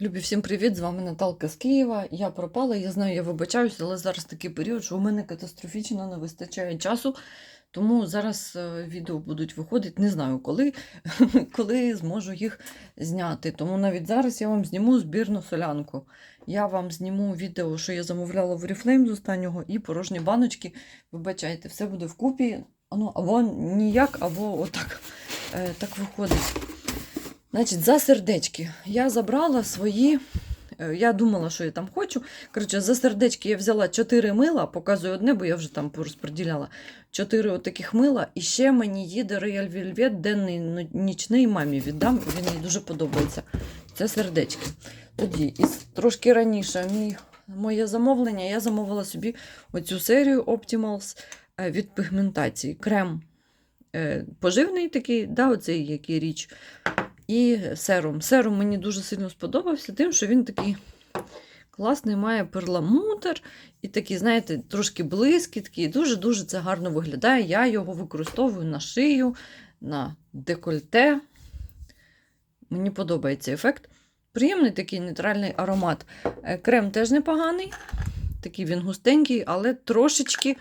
Любі, всім привіт! З вами Наталка з Києва. Я пропала, я знаю, я вибачаюся, але зараз такий період, що у мене катастрофічно не вистачає часу. Тому зараз е, відео будуть виходити, не знаю коли, коли зможу їх зняти. Тому навіть зараз я вам зніму збірну солянку. Я вам зніму відео, що я замовляла в Oriflame з останнього, і порожні баночки. Вибачайте, все буде вкупі. Ну, або ніяк, або отак е, так виходить. Значить, за сердечки. Я забрала свої. е, Я думала, що я там хочу. Коротше, за сердечки я взяла 4 мила, показую одне, бо я вже там порозподіляла. 4 отаких мила. І ще мені їде Royal Velvet денний ну, нічний мамі віддам. Він їй дуже подобається. Це сердечки. Тоді, і трошки раніше, мій, моє замовлення, я замовила собі оцю серію Optimals е, від пігментації. Крем е, поживний такий, да, оцей який річ. І серум. Серум мені дуже сильно сподобався, тим, що він такий класний, має перламутр і такий, знаєте, трошки блискіткий. Дуже-дуже це гарно виглядає. Я його використовую на шию, на декольте. Мені подобається ефект. Приємний такий нейтральний аромат. Е, Крем теж непоганий. Такий він густенький, але трошечки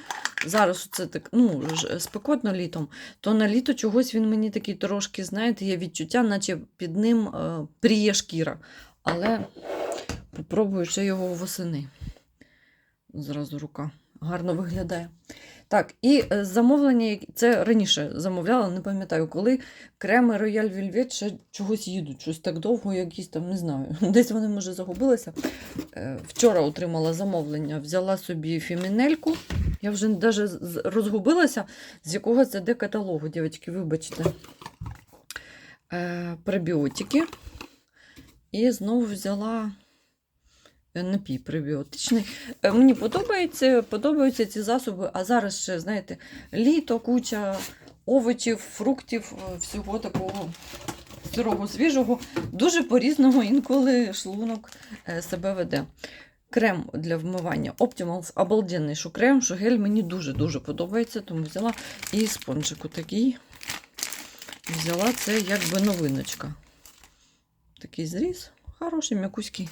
зараз це так, ну, спекотно літом, то на літо чогось він мені такий трошки, знаєте, є відчуття, наче під ним е, пріє шкіра. Але попробую ще його восени. Зразу рука гарно виглядає. Так, і е, замовлення, це раніше замовляла, не пам'ятаю, коли креми Royal Velvet ще чогось їдуть, щось так довго, якісь там, не знаю. Десь вони, може, загубилися. Е, Вчора отримала замовлення, взяла собі фімінельку. Я вже навіть розгубилася, з якого це де каталогу, дівчатки, вибачте. Е, Пребіотики. І знову взяла напій пребіотичний. Е, Мені подобається, подобаються ці засоби, а зараз ще, знаєте, літо, куча овочів, фруктів, е, всього такого сирого, свіжого. Дуже по-різному інколи шлунок е, себе веде. Крем для вмивання Optimals обалденний, що крем, що гель мені дуже-дуже подобається, тому взяла і спонжику такий. Взяла це якби новиночка. Такий зріз, хороший, м'якуський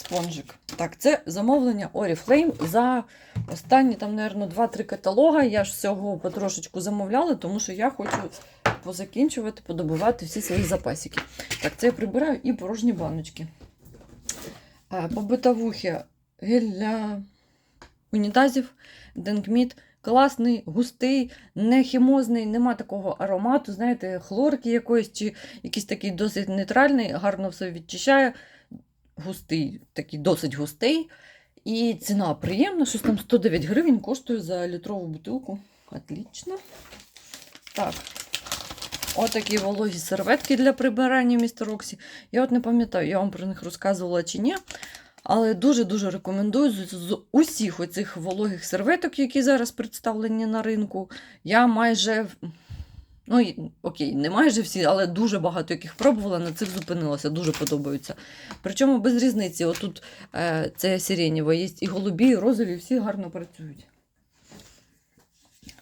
спонжик. Так, це замовлення Oriflame за останні, там, мабуть, 2-3 каталога. Я ж всього потрошечку замовляла, тому що я хочу позакінчувати, подобувати всі свої запасики. Так, це я прибираю і порожні баночки. Е, По битовухі гель для унітазів Денкміт. Класний, густий, не хімозний, нема такого аромату, знаєте, хлорки якоїсь, чи якийсь такий досить нейтральний, гарно все відчищає. Густий, такий досить густий. І ціна приємна, щось там 109 гривень коштує за літрову бутилку. Отлично. Так. Отакі вологі серветки для прибирання містер Роксі. Я от не пам'ятаю, я вам про них розказувала чи ні. Але дуже-дуже рекомендую з, усіх оцих вологих серветок, які зараз представлені на ринку. Я майже, ну окей, не майже всі, але дуже багато яких пробувала, на цих зупинилася, дуже подобаються. Причому без різниці, отут е, це сиренєва, є і голубі, і розові, всі гарно працюють.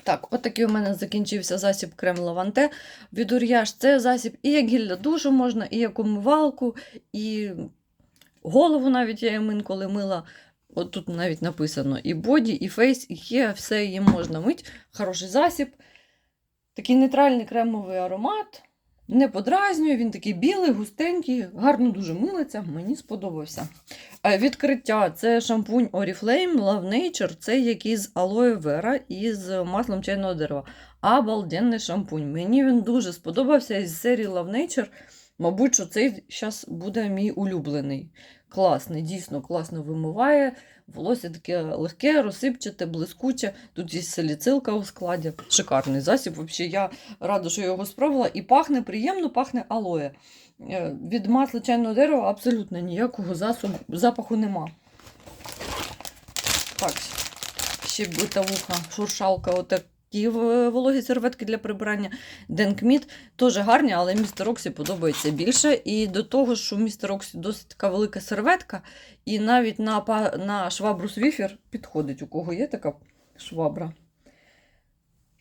Так, от такий у мене закінчився засіб крем лаванте. Від Ур'яж це засіб і як гіль для душу можна, і як умивалку, і голову навіть я їм інколи мила. От тут навіть написано і боді, і фейс, і хе, все їм можна мити. Хороший засіб. Такий нейтральний кремовий аромат. Не подразнює, він такий білий, густенький, гарно дуже милиться, мені сподобався. Е, Відкриття це шампунь Oriflame Love Nature, це який з алоє вера і з маслом чайного дерева. Обалденний шампунь. Мені він дуже сподобався із серії Love Nature. Мабуть, що цей зараз буде мій улюблений. Класний, дійсно класно вимиває. Волосся таке легке, розсипчате, блискуче. Тут є саліцилка у складі. Шикарний засіб. Взагалі, я рада, що я його спробувала. І пахне приємно, пахне алоє. Е, Від масла чайного дерева абсолютно ніякого засобу, запаху нема. Так, ще битовуха, шуршалка, отакі в- вологі серветки для прибирання. Денкміт теж гарні, але містер Роксі подобається більше. І до того, що у містер Роксі досить така велика серветка, і навіть на, на швабру Свіфер підходить, у кого є така швабра.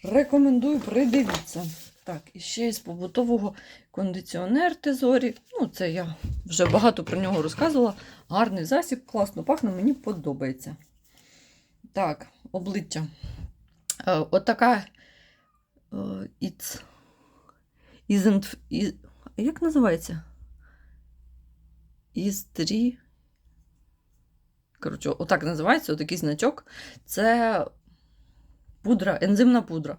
Рекомендую, придивіться. Так, і ще із побутового кондиціонер Тезорі. Ну, це я Вже багато про нього розказувала. Гарний засіб, класно пахне, мені подобається. Так, обличчя. Е, От така. е, It's, isn't, is, як називається? Істрі. Коротше, отак називається, отакий значок. Це пудра, ензимна пудра.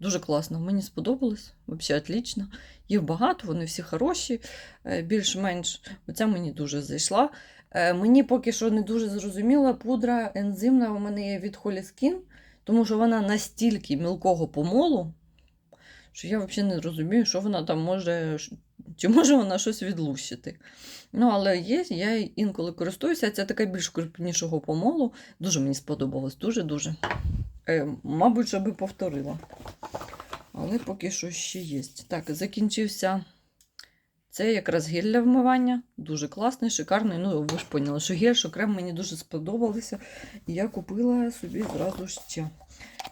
Дуже класно. Мені сподобалось. Взагалі отлично. Їх багато, вони всі хороші, е, більш-менш. Оця мені дуже зайшла. Мені поки що не дуже зрозуміла пудра ензимна у мене є від Holy Skin, тому що вона настільки мілкого помолу, що я взагалі не розумію, що вона там може, чи може вона щось відлущити. Ну, але є, я інколи користуюся, це така більш крупнішого помолу. Дуже мені сподобалось, дуже-дуже. Е, мабуть, що би повторила. Але поки що ще є. Так, закінчився. Це якраз гель для вмивання. Дуже класний, шикарний. Ну, ви ж поняли, що гель, що крем мені дуже сподобалися. І я купила собі зразу ще.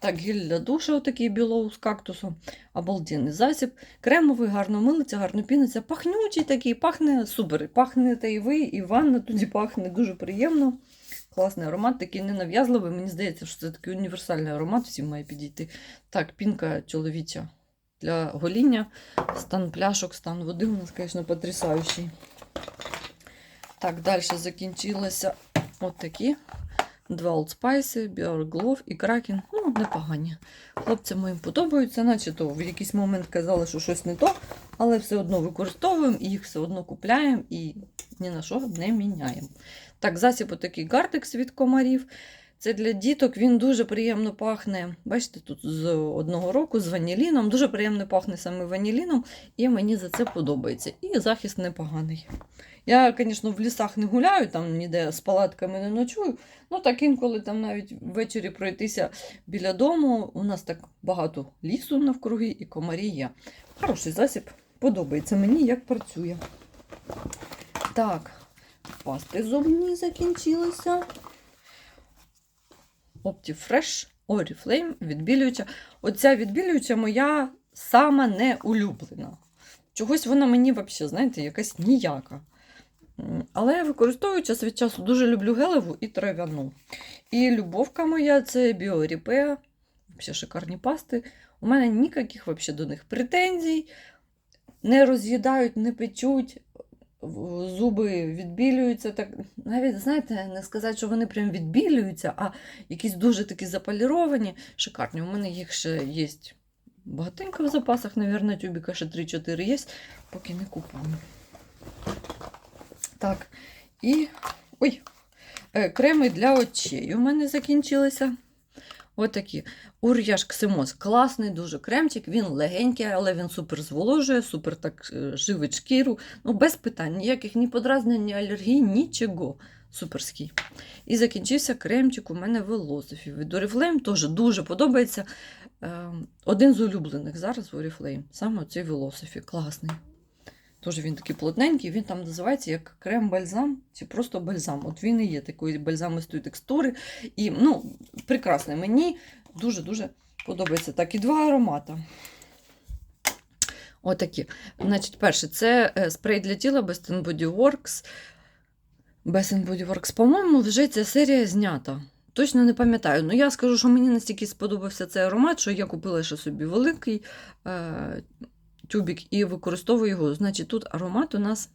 Так, гель для душа, отакий білоу з кактусом. Обалденний засіб. Кремовий, гарно милиться, гарно піниться. Пахнючий такий, пахне супер. Пахне та і ви, і ванна тоді пахне дуже приємно. Класний аромат, такий ненав'язливий. Мені здається, що це такий універсальний аромат, всім має підійти. Так, пінка чоловіча для гоління. Стан пляшок, стан води у нас, звісно, потрясаючий. Так, далі закінчилося от такі. Два Old Spice, Bior Glove і Kraken. Ну, непогані. Хлопцям моїм подобаються, наче то в якийсь момент казали, що щось не то, але все одно використовуємо і їх все одно купляємо і ні на що не міняємо. Так, засіб отакий гартекс від комарів. Це для діток, він дуже приємно пахне. Бачите, тут з одного року з ваніліном. Дуже приємно пахне саме ваніліном, і мені за це подобається. І захист непоганий. Я, звісно, в лісах не гуляю, там ніде з палатками не ночую. Ну так інколи там навіть ввечері пройтися біля дому. У нас так багато лісу навкруги і комарі є. Хороший засіб, подобається мені, як працює. Так, пасти зубні закінчилися. Optifresh Oriflame відбілююча. Оця відбілююча моя сама неулюблена. Чогось вона мені взагалі, знаєте, якась ніяка. Але використовую час від часу дуже люблю гелеву і трав'яну. І любовка моя це Біоріпеа. Взагалі шикарні пасти. У мене ніяких взагалі до них претензій. Не роз'їдають, не печуть, зуби відбілюються. Так, навіть, знаєте, не сказати, що вони прям відбілюються, а якісь дуже такі запаліровані, шикарні. У мене їх ще є багатенько в запасах, мабуть, тюбіка ще 3-4 є, поки не купила. Так, і. Ой! е, Креми для очей у мене закінчилися. Отакі. Ур'яш Ксимос. Класний дуже кремчик, він легенький, але він супер зволожує, супер так е, живить шкіру. Ну, без питань, ніяких ні подразнень, ні алергій, нічого. Суперський. І закінчився кремчик у мене Velocity від Oriflame. Теж дуже подобається. Е, один з улюблених зараз в Oriflame. Саме цей Velocity. Класний. Тож він такий плотненький, він там називається як крем-бальзам чи просто бальзам. От він і є такої бальзамистої текстури. І ну, прекрасний. Мені дуже-дуже подобається. Так, і два аромата. Отакі. Значить, перше, це е, спрей для тіла Best Body Works. Best Body Works, по-моєму, вже ця серія знята. Точно не пам'ятаю. Ну, я скажу, що мені настільки сподобався цей аромат, що я купила ще собі великий е, тюбік і використовую його. Значить, тут аромат у нас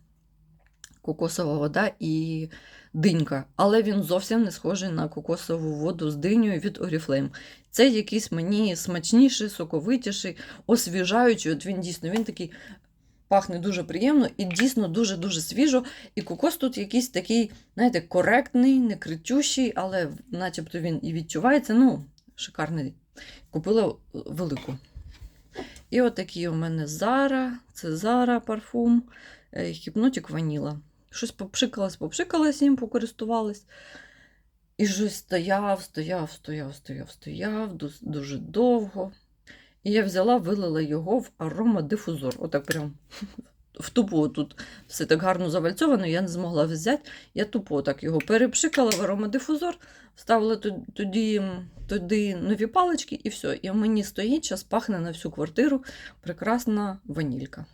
кокосова вода і динька, але він зовсім не схожий на кокосову воду з динею від Oriflame. Це якийсь мені смачніший, соковитіший, освіжаючий. От він дійсно він такий пахне дуже приємно і дійсно дуже-дуже свіжо. І кокос тут якийсь такий, знаєте, коректний, не кричущий, але начебто він і відчувається. Ну, шикарний. Купила велику. І отакі у мене Зара, це Зара парфум, хіпнотік ваніла. Щось попшикалась, попшикалась їм, покористувалась. І щось стояв, стояв, стояв, стояв, стояв дуже довго. І я взяла, вилила його в аромадифузор. Отак прям в тупо тут все так гарно завальцьовано, я не змогла взяти. Я тупо так його перепшикала в аромадифузор, вставила ту- тоді, м, туди нові палички і все. І мені стоїть, час пахне на всю квартиру прекрасна ванілька.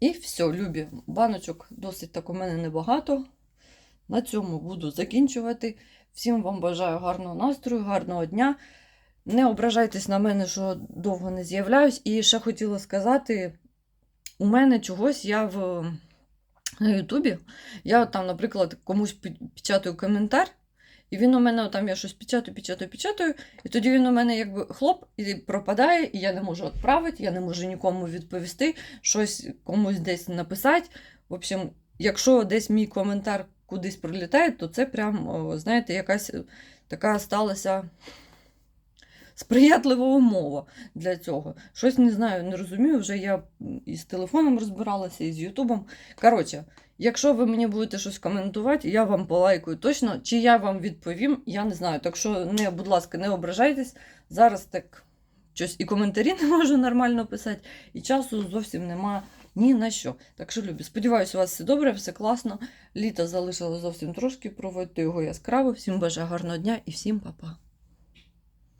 І все, любі. Баночок досить так у мене небагато. На цьому буду закінчувати. Всім вам бажаю гарного настрою, гарного дня. Не ображайтесь на мене, що довго не з'являюсь. І ще хотіла сказати: у мене чогось я в на Ютубі. Я там, наприклад, комусь печатаю коментар, і він у мене там я щось печатаю, печатаю, печатаю, і тоді він у мене якби хлоп і пропадає, і я не можу відправити, я не можу нікому відповісти, щось комусь десь написати. В общем, якщо десь мій коментар кудись прилітає, то це прям, знаєте, якась е, така сталася сприятлива умова для цього. Щось не знаю, не розумію. Вже я м, і з телефоном розбиралася, і з Ютубом. Коротше, якщо ви мені будете щось коментувати, я вам полайкаю точно. Чи я вам відповім, я не знаю. Так що, не, будь ласка, не ображайтесь. Зараз так щось і коментарі не можу нормально писати, і часу зовсім нема ні на що. Так що, любі, сподіваюся, у вас все добре, все класно. Літо залишило зовсім трошки, проводьте його яскраво. Всім бажаю гарного дня і всім па-па.